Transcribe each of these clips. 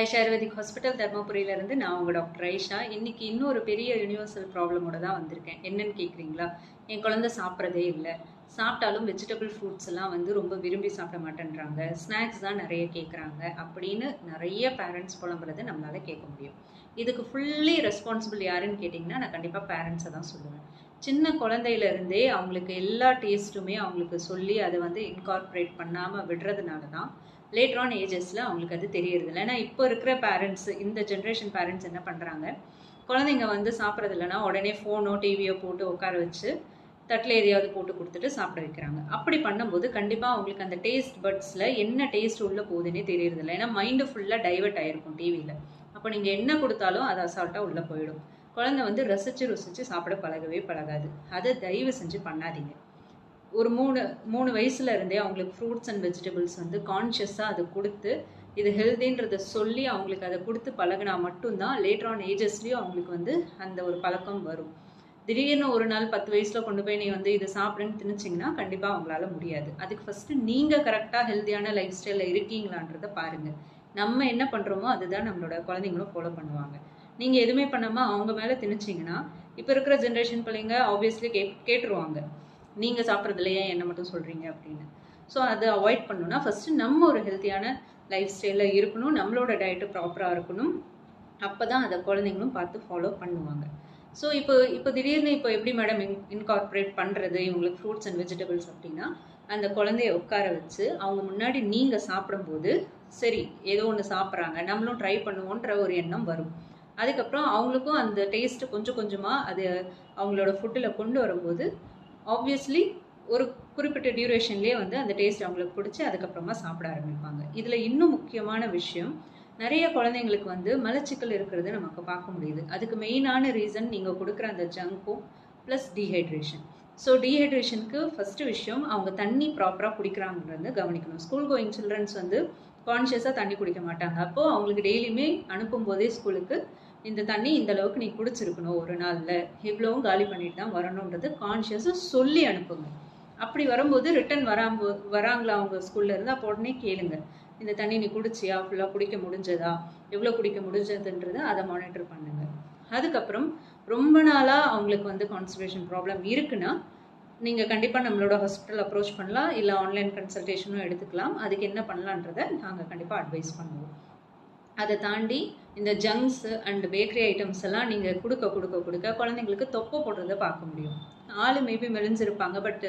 Aisha ayurvedic hospital தர்மபுரியிலேருந்து நான் உங்கள் doctor Aisha. இன்னைக்கு இன்னொரு பெரிய யூனிவர்சல் ப்ராப்ளமோட தான் வந்திருக்கேன். என்னன்னு கேட்குறீங்களா என் குழந்தை சாப்பிட்றதே இல்லை. சாப்பிட்டாலும் வெஜிடபிள் ஃப்ரூட்ஸ் எல்லாம் வந்து ரொம்ப விரும்பி சாப்பிட மாட்டேன்றாங்க. ஸ்நாக்ஸ் தான் நிறைய கேட்குறாங்க அப்படின்னு நிறைய பேரண்ட்ஸ் புலம்புறதை நம்மளால கேட்க முடியும். இதுக்கு ஃபுல்லி ரெஸ்பான்சிபிள் யாருன்னு கேட்டிங்கன்னா நான் கண்டிப்பாக பேரண்ட்ஸை தான் சொல்லுவேன். சின்ன குழந்தையில இருந்தே அவங்களுக்கு எல்லா டேஸ்ட்டுமே அவங்களுக்கு சொல்லி அதை வந்து இன்கார்பரேட் பண்ணாமல் விடுறதுனால தான் லேட்டர் ஆன் ஏஜஸில் அவங்களுக்கு அது தெரியறதில்ல. ஏன்னா இப்போ இருக்கிற பேரண்ட்ஸ் இந்த ஜென்ரேஷன் பேரண்ட்ஸ் என்ன பண்ணுறாங்க குழந்தைங்க வந்து சாப்பிட்றது இல்லைன்னா உடனே ஃபோனோ டிவியோ போட்டு உட்கார வச்சு தட்டில் எதையாவது போட்டு கொடுத்துட்டு சாப்பிட வைக்கிறாங்க. அப்படி பண்ணும்போது கண்டிப்பாக அவங்களுக்கு அந்த டேஸ்ட் பட்ஸில் என்ன டேஸ்ட் உள்ளே போகுதுன்னே தெரியறதில்ல. ஏன்னா மைண்டு ஃபுல்லாக டைவர்ட் ஆகிருக்கும் டிவியில் அப்போ நீங்கள் என்ன கொடுத்தாலும் அது அசால்ட்டாக உள்ளே போயிடும். குழந்தை வந்து ரசித்து ருசித்து சாப்பிட பழகவே பழகாது. அதை தயவு செஞ்சு பண்ணாதீங்க. ஒரு மூணு மூணு வயசுல இருந்தே அவங்களுக்கு ஃப்ரூட்ஸ் அண்ட் வெஜிடபிள்ஸ் வந்து கான்ஷியஸாக அதை கொடுத்து இது ஹெல்தின்றத சொல்லி அவங்களுக்கு அதை கொடுத்து பழகினா மட்டும்தான் லேட்டர் ஆன் ஏஜஸ்லேயும் அவங்களுக்கு வந்து அந்த ஒரு பழக்கம் வரும். திடீர்னு ஒரு நாள் பத்து வயசுல கொண்டு போய் நீ வந்து இதை சாப்பிடுன்னு திணிச்சிங்கன்னா கண்டிப்பாக அவங்களால முடியாது. அதுக்கு ஃபர்ஸ்ட் நீங்கள் கரெக்டாக ஹெல்த்தியான லைஃப் ஸ்டைலில் இருக்கீங்களான்றத பாருங்க. நம்ம என்ன பண்ணுறோமோ அதுதான் நம்மளோட குழந்தைங்களும் ஃபாலோ பண்ணுவாங்க. நீங்கள் எதுவுமே பண்ணாமல் அவங்க மேலே திணிச்சிங்கன்னா இப்போ இருக்கிற ஜென்ரேஷன் பிள்ளைங்க ஆப்வியஸ்லி கே கேட்டுருவாங்க. நீங்கள் சாப்பிட்றதுல ஏன் என்ன மட்டும் சொல்கிறீங்க அப்படின்னு. ஸோ அதை அவாய்ட் பண்ணணும்னா ஃபஸ்ட்டு நம்ம ஒரு ஹெல்த்தியான லைஃப் ஸ்டைலில் இருக்கணும் நம்மளோட டயட்டு ப்ராப்பராக இருக்கணும். அப்போ தான் அதை குழந்தைங்களும் பார்த்து ஃபாலோ பண்ணுவாங்க. ஸோ இப்போ இப்போ திடீர்னு இப்போ எப்படி மேடம் இன் இன்கார்பரேட் பண்ணுறது இவங்களுக்கு ஃப்ரூட்ஸ் அண்ட் வெஜிடபிள்ஸ் அப்படின்னா அந்த குழந்தைய உட்கார வச்சு அவங்க முன்னாடி நீங்கள் சாப்பிடும்போது சரி ஏதோ ஒன்று சாப்பிட்றாங்க நம்மளும் ட்ரை பண்ணுவோன்ற ஒரு எண்ணம் வரும். அதுக்கப்புறம் அவங்களுக்கும் அந்த டேஸ்ட்டு கொஞ்சம் கொஞ்சமாக அது அவங்களோட ஃபுட்டில் கொண்டு வரும்போது ஆப்வியஸ்லி ஒரு குறிப்பிட்ட டியூரேஷன்லேயே வந்து அந்த டேஸ்ட் அவங்களுக்கு பிடிச்சி அதுக்கப்புறமா சாப்பிட ஆரம்பிப்பாங்க. இதில் இன்னும் முக்கியமான விஷயம் நிறைய குழந்தைங்களுக்கு வந்து மலச்சிக்கல் இருக்கிறது நமக்கு பார்க்க முடியுது. அதுக்கு மெயினான ரீசன் நீங்கள் கொடுக்குற அந்த ஜங்க்கும் ப்ளஸ் டீஹைட்ரேஷன் ஸோ டீஹைட்ரேஷனுக்கு ஃபஸ்ட்டு விஷயம் அவங்க தண்ணி ப்ராப்பராக குடிக்கிறாங்கன்றது கவனிக்கணும். ஸ்கூல் கோயிங் சில்ட்ரன்ஸ் வந்து கான்ஷியஸாக தண்ணி குடிக்க மாட்டாங்க. அப்போது அவங்களுக்கு டெய்லியுமே அனுப்பும் போதே ஸ்கூலுக்கு இந்த தண்ணி இந்த அளவுக்கு நீ குடிச்சிருக்கணும் ஒரு நாளில். இவ்வளவும் காலி பண்ணிட்டு தான் வரணுன்றது கான்ஷியஸாக சொல்லி அனுப்புங்க. அப்படி வரும்போது ரிட்டன் வராம வராங்களா அவங்க ஸ்கூல்ல இருந்து அப்போ உடனே கேளுங்க. இந்த தண்ணி நீ குடிச்சியா? ஃபுல்லாக குடிக்க முடிஞ்சதா? எவ்வளோ குடிக்க முடிஞ்சதுன்றதை அதை மானிட்டர் பண்ணுங்க. அதுக்கப்புறம் ரொம்ப நாளாக அவங்களுக்கு வந்து கான்சன்ட்ரேஷன் ப்ராப்ளம் இருக்குன்னா நீங்கள் கண்டிப்பாக நம்மளோட ஹாஸ்பிட்டல் அப்ரோச் பண்ணலாம். இல்லை ஆன்லைன் கன்சல்டேஷனும் எடுத்துக்கலாம். அதுக்கு என்ன பண்ணலான்றதை நாங்கள் கண்டிப்பாக அட்வைஸ் பண்ணுவோம். அதை தாண்டி இந்த ஜங்க்ஸு அண்ட் பேக்கரி ஐட்டம்ஸ் எல்லாம் நீங்கள் கொடுக்க கொடுக்க கொடுக்க குழந்தைங்களுக்கு தொப்பை போடுறத பார்க்க முடியும். ஆள் மேபி மெலிஞ்சிருப்பாங்க பட்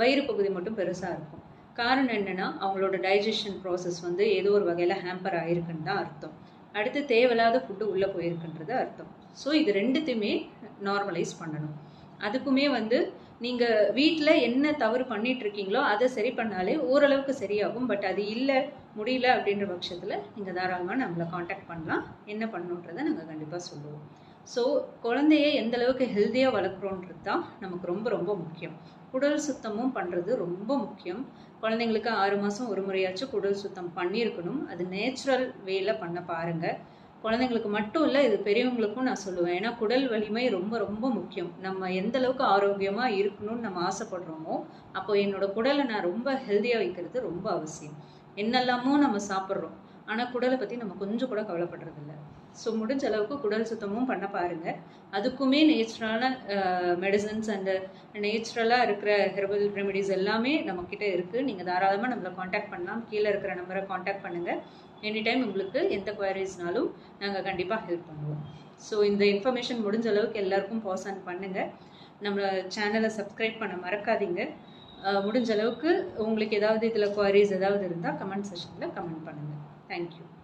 வயிறு பகுதி மட்டும் பெருசாக இருக்கும். காரணம் என்னன்னா அவங்களோட டைஜஷன் ப்ராசஸ் வந்து ஏதோ ஒரு வகையில் ஹேம்பர் ஆயிருக்குன்னு தான் அர்த்தம். அடுத்து தேவையில்லாத ஃபுட்டு உள்ளே போயிருக்குன்றது அர்த்தம். ஸோ இது ரெண்டுத்தையுமே நார்மலைஸ் பண்ணணும். அதுக்குமே வந்து நீங்கள் வீட்டில் என்ன தவறு பண்ணிட்டு இருக்கீங்களோ அதை சரி பண்ணாலே ஓரளவுக்கு சரியாகும். பட் அது இல்லை முடியல அப்படின்ற பட்சத்தில் நீங்கள் தாராளமாக நம்மளை காண்டாக்ட் பண்ணலாம். என்ன பண்ணணுன்றதை நாங்கள் கண்டிப்பாக சொல்லுவோம். ஸோ குழந்தைய எந்த அளவுக்கு ஹெல்த்தியாக வளர்க்குறோன்றது தான் நமக்கு ரொம்ப ரொம்ப முக்கியம். குடல் சுத்தமும் பண்ணுறது ரொம்ப முக்கியம். குழந்தைங்களுக்கு ஆறு மாதம் ஒரு முறையாச்சும் குடல் சுத்தம் பண்ணியிருக்கணும். அது நேச்சுரல் வேல பண்ண பாருங்கள் குழந்தைங்களுக்கு மட்டும் இல்லை இது பெரியவங்களுக்கும் நான் சொல்லுவேன். ஏன்னா குடல் வலிமை ரொம்ப ரொம்ப முக்கியம். நம்ம எந்த அளவுக்கு ஆரோக்கியமாக இருக்கணும்னு நம்ம ஆசைப்படுறோமோ அப்போ என்னோட குடலை நான் ரொம்ப ஹெல்த்தியாக வைக்கிறது ரொம்ப அவசியம். என்னெல்லாமோ நம்ம சாப்பிட்றோம். ஆனால் குடலை பற்றி நம்ம கொஞ்சம் கூட கவலைப்படுறதில்ல. ஸோ முடிஞ்ச அளவுக்கு குடல் சுத்தமும் பண்ண பாருங்க. அதுக்குமே நேச்சுரலான மெடிசன்ஸ் அண்ட் நேச்சுரலாக இருக்கிற ஹெர்பல் ரெமெடிஸ் எல்லாமே நம்மக்கிட்ட இருக்குது நீங்கள் தாராளமாக நம்மளை காண்டாக்ட் பண்ணலாம். கீழே இருக்கிற நம்பரை காண்டாக்ட் பண்ணுங்கள் எனி டைம் உங்களுக்கு எந்த குவரிஸ்னாலும் நாங்கள் கண்டிப்பாக ஹெல்ப் பண்ணுவோம். ஸோ இந்த இன்ஃபர்மேஷன் முடிஞ்ச அளவுக்கு எல்லாருக்கும் பாஸ் ஆன் பண்ணுங்கள் நம்ம சேனலை சப்ஸ்கிரைப் பண்ண மறக்காதீங்க. முடிஞ்ச அளவுக்கு உங்களுக்கு ஏதாவது இதில் குவாரிஸ் ஏதாவது இருந்தால் கமெண்ட் செஷனில் கமெண்ட் பண்ணுங்கள் Thank you.